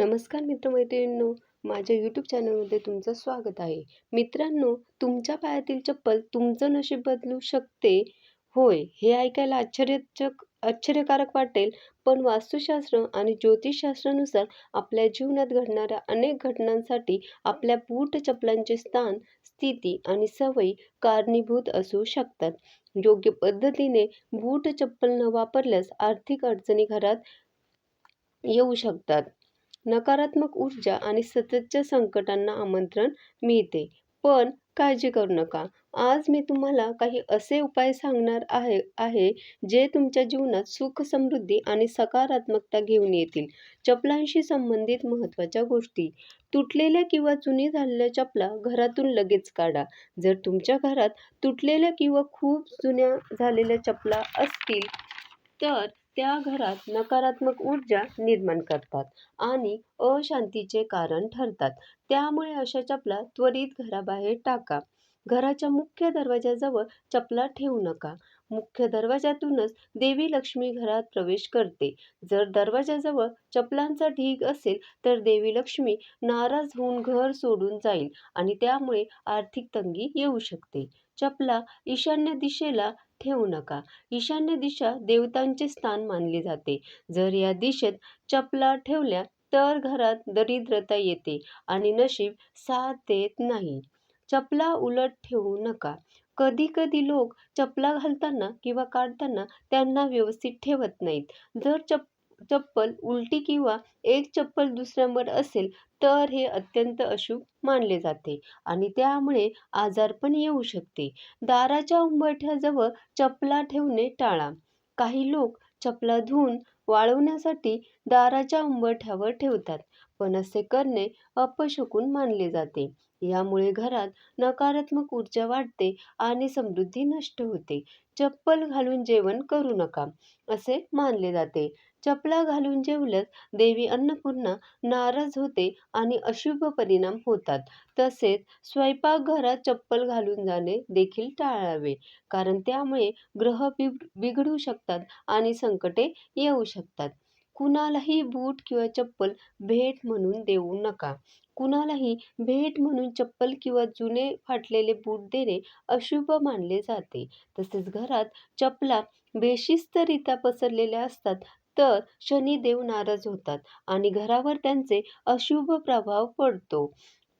नमस्कार मित्रमैत्रिणींनो माझ्या यूट्यूब चॅनलमध्ये तुमचं स्वागत आहे. मित्रांनो तुमच्या पायातील चप्पल तुमचं नशीब बदलू शकते? होय हे ऐकायला आश्चर्यचक आश्चर्यकारक वाटेल पण वास्तुशास्त्र आणि ज्योतिषशास्त्रानुसार आपल्या जीवनात घडणाऱ्या अनेक घटनांसाठी आपल्या बूट चपलांचे स्थान स्थिती आणि सवयी कारणीभूत असू शकतात. योग्य पद्धतीने बूट चप्पल न वापरल्यास आर्थिक अडचणी घरात येऊ शकतात. नकारात्मक ऊर्जा आणि सततच्या संकटांना आमंत्रण मिळते. पण काळजी करू नका. आज मी तुम्हाला काही असे उपाय सांगणार आहे आहे जे तुमच्या जीवनात सुख समृद्धी आणि सकारात्मकता घेऊन येतील. चपलांशी संबंधित महत्त्वाच्या गोष्टी. तुटलेल्या किंवा जुनी झालेल्या चपला घरातून लगेच काढा. जर तुमच्या घरात तुटलेल्या किंवा खूप जुन्या झालेल्या चपला असतील तर त्या घरात नकारात्मक ऊर्जा निर्माण करतात आणि अशांतीचे कारण ठरतात. त्यामुळे अशा चपला त्वरित घराबाहेर टाका. घराच्या मुख्य दरवाजाजवळ चपला ठेवू नका. मुख्य दरवाजातूनच देवी लक्ष्मी घरात प्रवेश करते. जर दरवाजाजवळ चपलांचा ढीग असेल तर देवी लक्ष्मी नाराज होऊन घर सोडून जाईल आणि त्यामुळे आर्थिक तंगी येऊ शकते. चपला ईशान्य दिशेला ठेवू नका. ईशान्य दिशा देवतांचे स्थान मानले जाते. जर या दिशेत चपला ठेवल्या तर घरात दरिद्रता येते आणि नशीब साथ देत नाही. चपला उलट ठेवू नका. कधी कधी लोक चपला घालताना किंवा काढताना त्यांना व्यवस्थित ठेवत नाहीत. जर चप चप्पल उलटी किंवा एक चप्पल दुसऱ्यावर असेल तर हे अत्यंत अशुभ मानले जाते आणि त्यामुळे आजार पण येऊ शकते. दाराच्या उंबरठ्याजवळ चपला ठेवणे टाळा. काही लोक चपला धुवून वाळवण्यासाठी दाराच्या उंबरठ्यावर ठेवतात पण असे करणे अपशकुन मानले जाते. यामुळे घरात नकारात्मक ऊर्जा वाढते आणि समृद्धी नष्ट होते. चप्पल घालून जेवण करू नका असे मानले जाते. चपला घालून जेवल्यास देवी अन्नपूर्णा नाराज होते आणि अशुभ परिणाम होतात. तसेच स्वयंपाकघरात चप्पल घालून जाणे देखील टाळावे कारण त्यामुळे ग्रह बिघडू शकतात आणि संकटे येऊ शकतात. कुणालाही बूट किंवा चप्पल भेट म्हणून देऊ नका. कुणालाही भेट म्हणून चप्पल किंवा जुने फाटलेले बूट देणे अशुभ मानले जाते. तसेच घरात चपला बेशिस्तरित्या पसरलेल्या असतात तर शनिदेव नाराज होतात आणि घरावर त्यांचे अशुभ प्रभाव पडतो.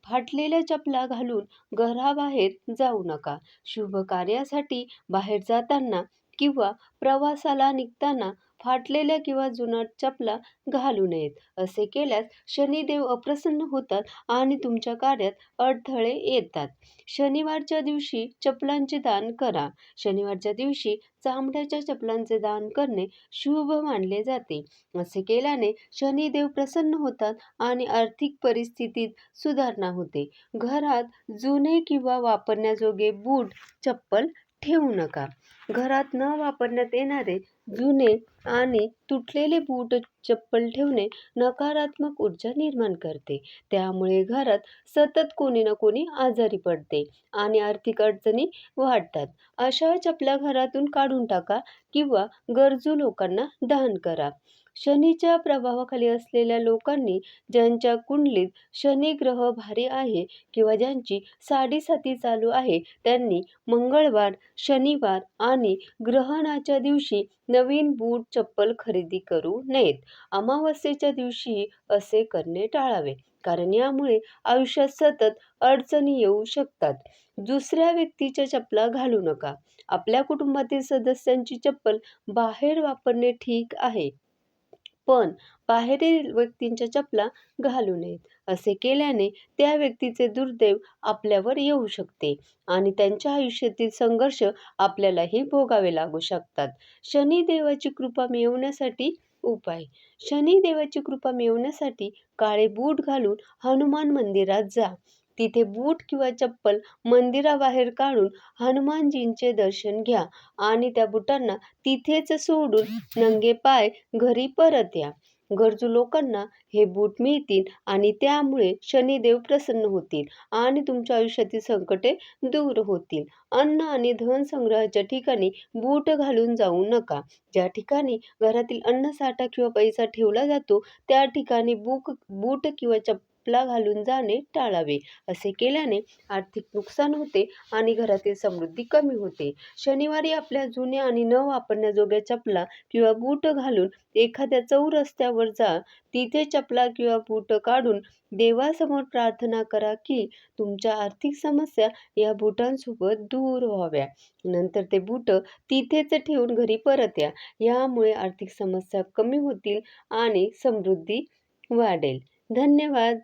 फाटलेल्या चपला घालून घराबाहेर जाऊ नका. शुभ कार्यासाठी बाहेर जाताना किंवा प्रवासाला निघताना फाटलेल्या किंवा जुनाट चपला घालू नयेत. असे केल्यास शनिदेव अप्रसन्न होतात आणि तुमच्या कार्यात अडथळे येतात. शनिवारच्या दिवशी चपलांचे दान करा. शनिवारच्या दिवशी चामड्याच्या चपलांचे दान करणे शुभ मानले जाते. असे केल्याने शनिदेव प्रसन्न होतात आणि आर्थिक परिस्थितीत सुधारणा होते. घरात जुने किंवा वापरण्याजोगे बूट चप्पल ठेवू नका. घरात न वापरण्यात येणारे जुने आणि तुटलेले बूट चप्पल ठेवणे नकारात्मक ऊर्जा निर्माण करते. त्यामुळे घरात सतत कोणी ना कोणी आजारी पडते आणि आर्थिक अडचणी वाढतात. अशा चपला घरातून काढून टाका किंवा गरजू लोकांना दान करा. शनीच्या प्रभावाखाली असलेल्या लोकांनी ज्यांच्या कुंडलीत शनी ग्रह भारी आहे किंवा ज्यांची साडेसाती चालू आहे त्यांनी मंगळवार शनिवार आणि ग्रहणाच्या दिवशी नवीन बूट चप्पल खरेदी करू नयेत. अमावस्येच्या दिवशी असे करणे टाळावे कारण यामुळे आयुष्यात सतत अडचणी येऊ शकतात. दुसऱ्या व्यक्तीच्या चपला घालू नका. आपल्या कुटुंबातील सदस्यांची चप्पल बाहेर वापरणे ठीक आहे. पण बाहेरील व्यक्तींच्या चपला घालू नयेत. असे केल्याने त्या व्यक्तीचे दुर्दैव आपल्यावर येऊ शकते आणि त्यांच्या आयुष्यातील संघर्ष आपल्यालाही भोगावे लागू शकतात. शनिदेवाची कृपा मिळवण्यासाठी उपाय. शनिदेवाची कृपा मिळवण्यासाठी काळे बूट घालून हनुमान मंदिरात जा. तिथे बूट किंवा चप्पल मंदिराबाहेर काढून हनुमानजींचे दर्शन घ्या आणि त्या बुटांना तिथेच सोडून नंगे पाय घरी परत या. गरजू लोकांना हे बूट मिळतील आणि त्यामुळे शनिदेव प्रसन्न होतील आणि तुमच्या आयुष्यातील संकटे दूर होतील. अन्न आणि धन संग्रहाच्या ठिकाणी बूट घालून जाऊ नका. ज्या ठिकाणी घरातील अन्नसाठा किंवा पैसा ठेवला जातो त्या ठिकाणी बुक बूट किंवा चपला घालून जाणे टाळावे. असे केल्याने आर्थिक नुकसान होते आणि घरातील समृद्धी कमी होते. शनिवारी आपल्या जुन्या आणि न वापरण्याजोग्या चपला किंवा बूट घालून एखाद्या चौरस्त्यावर जा. तिथे चपला किंवा बूट काढून देवासमोर प्रार्थना करा की तुमच्या आर्थिक समस्या या बुटांसोबत दूर व्हाव्या. नंतर ते बूट तिथेच ठेवून घरी परत या यामुळे आर्थिक समस्या कमी होतील आणि समृद्धी वाढेल. धन्यवाद.